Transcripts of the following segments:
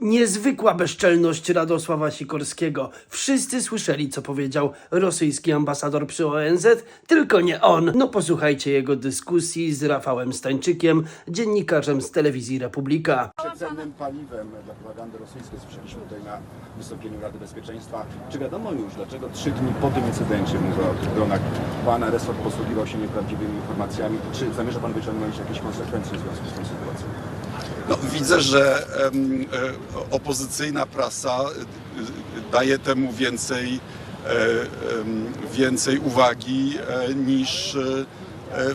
Niezwykła bezczelność Radosława Sikorskiego. Wszyscy słyszeli, co powiedział rosyjski ambasador przy ONZ, tylko nie on. No posłuchajcie jego dyskusji z Rafałem Stańczykiem, dziennikarzem z telewizji Republika. Cennym paliwem dla propagandy rosyjskiej słyszeliśmy tutaj na wystąpieniu Rady Bezpieczeństwa. Czy wiadomo już, dlaczego trzy dni po tym incydencie, tych dronach, Pana resort posługiwał się nieprawdziwymi informacjami? Czy zamierza Pan wyciągnąć jakieś konsekwencje w związku z tą sytuacją? No, widzę, że e, opozycyjna prasa e, e, daje temu więcej, więcej uwagi niż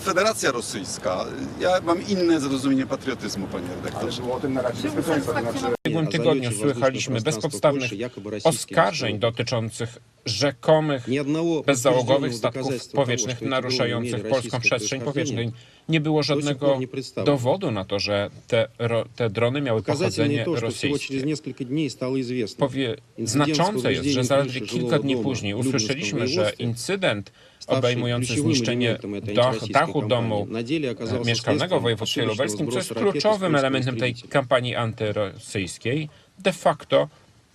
Federacja Rosyjska. Ja mam inne zrozumienie patriotyzmu, panie Ale redaktorze. było o tym na Radzie Bezpieczeństwa, to znaczy... W ubiegłym tygodniu słychaliśmy bezpodstawnych oskarżeń dotyczących rzekomych bezzałogowych statków powietrznych naruszających polską przestrzeń powietrzną. Nie było żadnego dowodu na to, że te, ro, te drony miały pochodzenie rosyjskie. Powie, znaczące jest, że zaledwie kilka dni później usłyszeliśmy, że incydent obejmujący zniszczenie dach, dachu domu mieszkalnego w województwie lubelskim, co jest kluczowym elementem tej kampanii antyrosyjskiej, de facto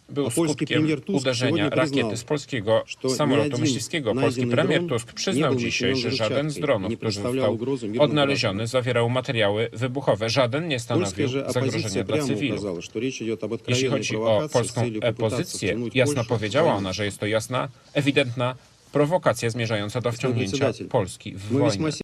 był skutkiem uderzenia rakiety z polskiego samolotu myśliwskiego. Polski premier Tusk przyznał dzisiaj, że żaden z dronów, który został odnaleziony, zawierał materiały wybuchowe. Żaden nie stanowił zagrożenia dla cywilów. Jeśli chodzi o polską pozycję, jasno powiedziała ona, że jest to jasna, ewidentna prowokacja zmierzająca do wciągnięcia Polski w wojnę.